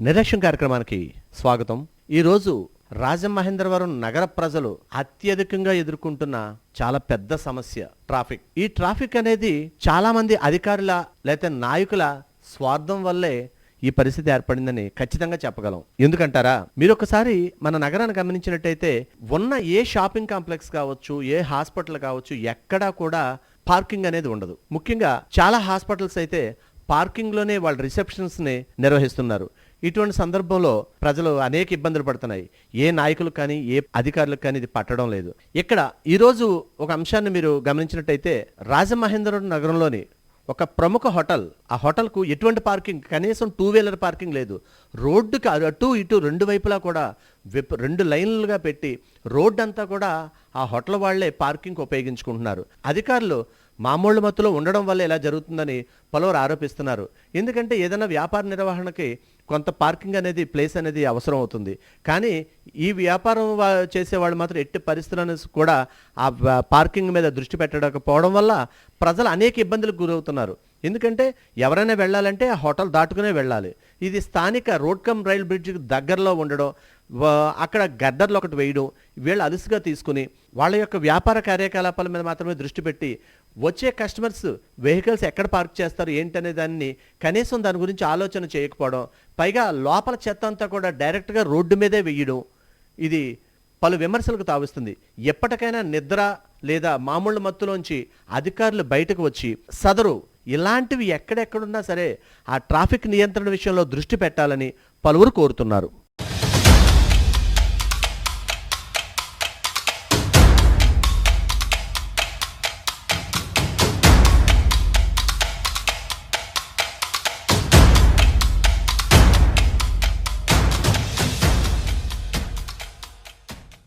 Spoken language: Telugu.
నిరక్షన్ కార్యక్రమానికి స్వాగతం. ఈరోజు రాజమహేంద్రవరం నగర ప్రజలు అత్యధికంగా ఎదుర్కొంటున్న చాలా పెద్ద సమస్య ట్రాఫిక్. ఈ ట్రాఫిక్ అనేది చాలా మంది అధికారుల లేకపోతే నాయకుల స్వార్థం వల్లే ఈ పరిస్థితి ఏర్పడిందని ఖచ్చితంగా చెప్పగలం. ఎందుకంటారా? మీరు ఒకసారి మన నగరాన్ని గమనించినట్టయితే ఉన్న ఏ షాపింగ్ కాంప్లెక్స్ కావచ్చు ఏ హాస్పిటల్ కావచ్చు ఎక్కడా కూడా పార్కింగ్ అనేది ఉండదు. ముఖ్యంగా చాలా హాస్పిటల్స్ అయితే పార్కింగ్లోనే వాళ్ళ రిసెప్షన్స్ని నిర్వహిస్తున్నారు. ఇటువంటి సందర్భంలో ప్రజలు అనేక ఇబ్బందులు పడుతున్నాయి. ఏ నాయకులకు కానీ ఏ అధికారులకు కానీ ఇది పట్టడం లేదు. ఇక్కడ ఈరోజు ఒక అంశాన్ని మీరు గమనించినట్టయితే రాజమహేంద్ర నగరంలోని ఒక ప్రముఖ హోటల్ ఆ హోటల్కు ఎటువంటి పార్కింగ్ కనీసం టూ వీలర్ పార్కింగ్ లేదు. రోడ్డుకి అటు ఇటు రెండు వైపులా కూడా విప్ రెండు లైన్లుగా పెట్టి రోడ్డు అంతా కూడా ఆ హోటల్ వాళ్ళే పార్కింగ్ ఉపయోగించుకుంటున్నారు. అధికారులు మామూలు మత్తులో ఉండడం వల్ల ఇలా జరుగుతుందని పలువురు ఆరోపిస్తున్నారు. ఎందుకంటే ఏదైనా వ్యాపార నిర్వహణకి కొంత పార్కింగ్ అనేది ప్లేస్ అనేది అవసరం అవుతుంది. కానీ ఈ వ్యాపారం చేసేవాళ్ళు మాత్రం ఎట్టి పరిస్థితులను కూడా ఆ పార్కింగ్ మీద దృష్టి పెట్టకపోవడం వల్ల ప్రజలు అనేక ఇబ్బందులకు గురవుతున్నారు. ఎందుకంటే ఎవరైనా వెళ్ళాలంటే ఆ హోటల్ దాటుకునే వెళ్ళాలి. ఇది స్థానిక రోడ్ కమ్ రైల్ బ్రిడ్జ్కి దగ్గరలో ఉండడం అక్కడ గద్దర్లు ఒకటి వేయడం వీళ్ళు అలుసుగా తీసుకుని వాళ్ళ యొక్క వ్యాపార కార్యకలాపాల మీద మాత్రమే దృష్టి పెట్టి వచ్చే కస్టమర్స్ వెహికల్స్ ఎక్కడ పార్క్ చేస్తారు ఏంటనే దాన్ని కనీసం దాని గురించి ఆలోచన చేయకపోవడం పైగా లోపల చెత్త అంతా కూడా డైరెక్ట్గా రోడ్డు మీదే వేయడం ఇది పలు విమర్శలకు తావిస్తుంది. ఎప్పటికైనా నిద్ర లేదా మామూలు మత్తులోంచి అధికారులు బయటకు వచ్చి సదరు ఇలాంటివి ఎక్కడెక్కడున్నా సరే ఆ ట్రాఫిక్ నియంత్రణ విషయంలో దృష్టి పెట్టాలని పలువురు కోరుతున్నారు.